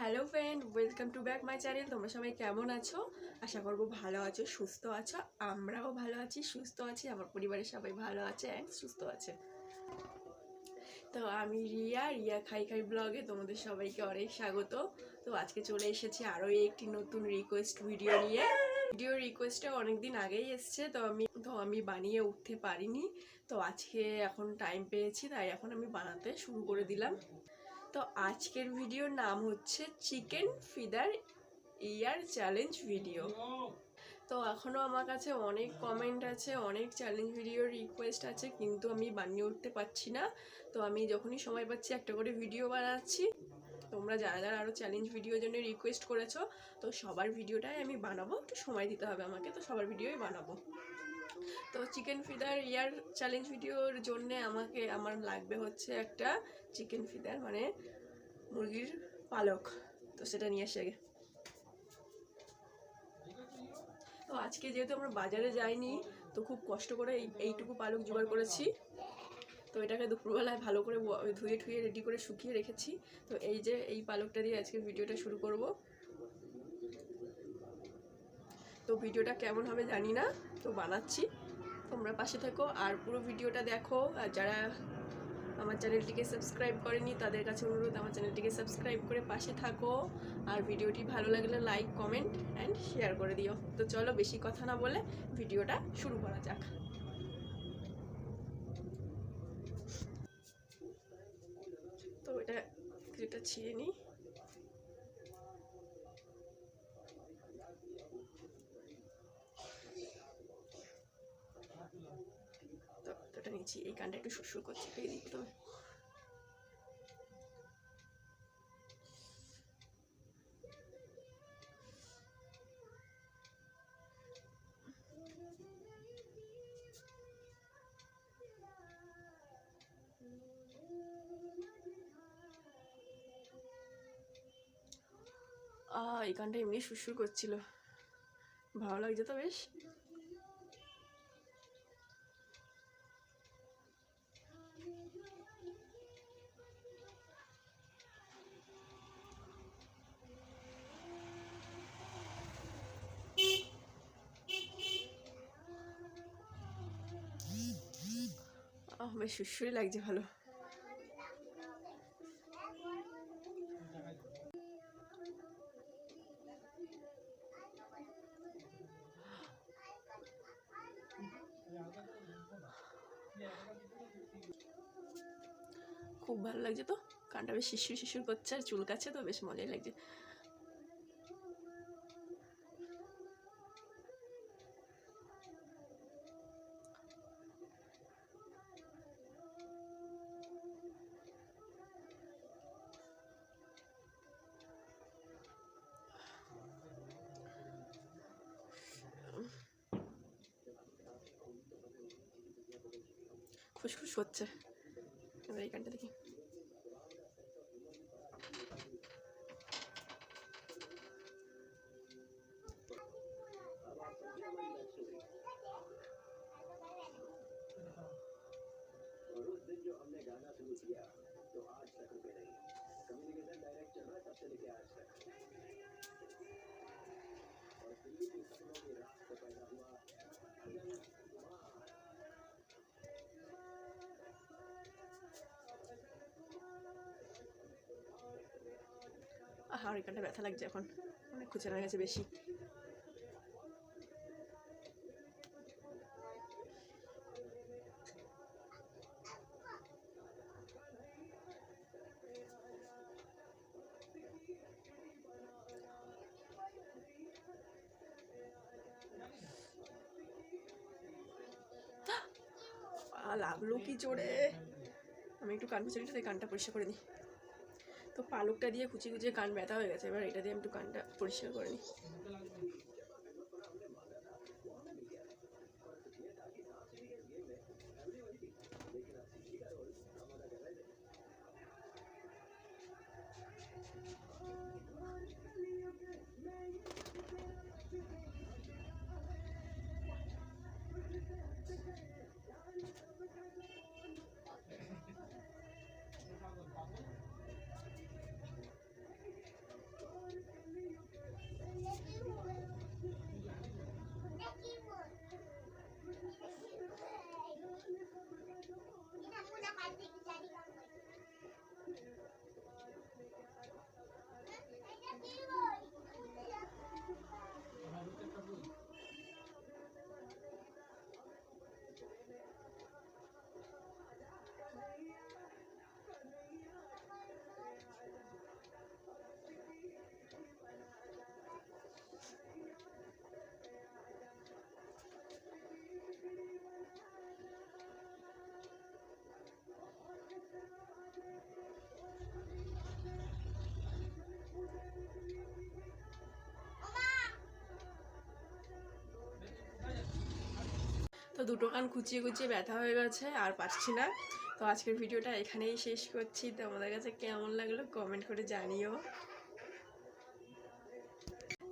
Hello friend welcome to back my channel তোমরা সবাই কেমন আছো? আশা করব ভালো আছো, সুস্থ আছো। আমরাও ভালো আছি, সুস্থ আছি, আমার পরিবারের সবাই ভালো আছে অ্যান্ড সুস্থ আছে। তো আমি রিয়া রিয়া খাই খাই ব্লগে তোমাদের সবাইকে অনেক স্বাগত। তো আজকে চলে এসেছি আরও একটি নতুন রিকোয়েস্ট ভিডিও নিয়ে। ভিডিও রিকোয়েস্টটা অনেকদিন আগেই এসছে, তো আমি তো আমি বানিয়ে উঠতে পারিনি। তো আজকে এখন টাইম পেয়েছি, তাই এখন আমি বানাতে শুরু করে দিলাম। তো আজকের ভিডিওর নাম হচ্ছে chicken feather year challenge video তো এখনও আমার কাছে অনেক কমেন্ট আছে, অনেক চ্যালেঞ্জ ভিডিওর রিকোয়েস্ট আছে, কিন্তু আমি বানিয়ে উঠতে পারছি না। তো আমি যখনই সময় পাচ্ছি একটা করে ভিডিও বানাচ্ছি। তোমরা যারা যারা আরও চ্যালেঞ্জ ভিডিওর জন্য রিকোয়েস্ট করেছ, তো সবার ভিডিওটাই আমি বানাবো, একটু সময় দিতে হবে আমাকে, তো সবার ভিডিওই বানাবো। তো চিকেন ফিদার ইয়ার চ্যালেঞ্জ ভিডিওর জন্য আমাকে, আমার লাগবে হচ্ছে একটা চিকেন ফিদার মানে মুরগির পালক। তো সেটা নিয়ে এসে গে। তো আজকে যেহেতু আমরা বাজারে যাইনি, তো খুব কষ্ট করে এই, এইটুকু পালক জোগাড় করেছি। তো এটাকে দুপুরবেলায় ভালো করে ধুয়ে ঠুয়ে রেডি করে শুকিয়ে রেখেছি। তো এই যে, এই পালকটা দিয়ে আজকে ভিডিওটা শুরু করব। তো ভিডিওটা কেমন হবে জানি না, তো বানাচ্ছি। তোমরা পাশে থাকো আর পুরো ভিডিওটা দেখো। আর যারা আমার চ্যানেলটিকে সাবস্ক্রাইব করেনি, তাদের কাছে অনুরোধ, আমার চ্যানেলটিকে সাবস্ক্রাইব করে পাশে থাকো। আর ভিডিওটি ভালো লাগলে লাইক, কমেন্ট অ্যান্ড শেয়ার করে দিও। তো চলো বেশি কথা না বলে ভিডিওটা শুরু করা যাক। তো এটা কিছুটা ছিঁড়ে নিই তো নিচ্ছি এই কানটা একটু সুরসুর করছে দিকে তবে আহ, এই গানটা এমনি সুরসুর করছিল। ভালো লাগছে তো বেশ। আহ বেশ সুরসুরি লাগছে, ভালো। খুব ভালো লাগছে তো। কানটা বেশ শিশির শিশির করছে আর চুলকাচ্ছে তো, বেশ মজাই লাগছে। খুশখুশ হচ্ছে। এবার এই কানটা দেখি। আর এই কানটা ব্যথা লাগছে এখন। অনেক খুচে গেছে বেশি। লাগল কি জোরে? আমি একটু কান তাই কানটা পরিষ্কার করে দিই তো পালকটা দিয়ে কুচি কুচিয়ে কান ব্যথা হয়ে গেছে। এবার এটা দিয়ে আমি একটু কানটা পরিষ্কার করে নিই। তো দুটো কান কুচিয়ে কুচিয়ে ব্যথা হয়ে গেছে, আর পারছি না। তো আজকের ভিডিওটা এখানেই শেষ করছি। তো আমাদের কাছে কেমন লাগল কমেন্ট করে জানিও।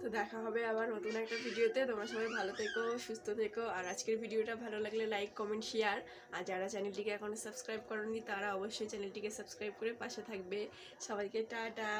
তো দেখা হবে আবার নতুন একটা ভিডিওতে। তোমরা সবাই ভালো থেকো, সুস্থ থেকো। আর আজকের ভিডিওটা ভালো লাগলে লাইক, কমেন্ট, শেয়ার। আর যারা চ্যানেলটিকে এখনও সাবস্ক্রাইব করনি, তারা অবশ্যই চ্যানেলটিকে সাবস্ক্রাইব করে পাশে থাকবে। সবাইকে টাটা।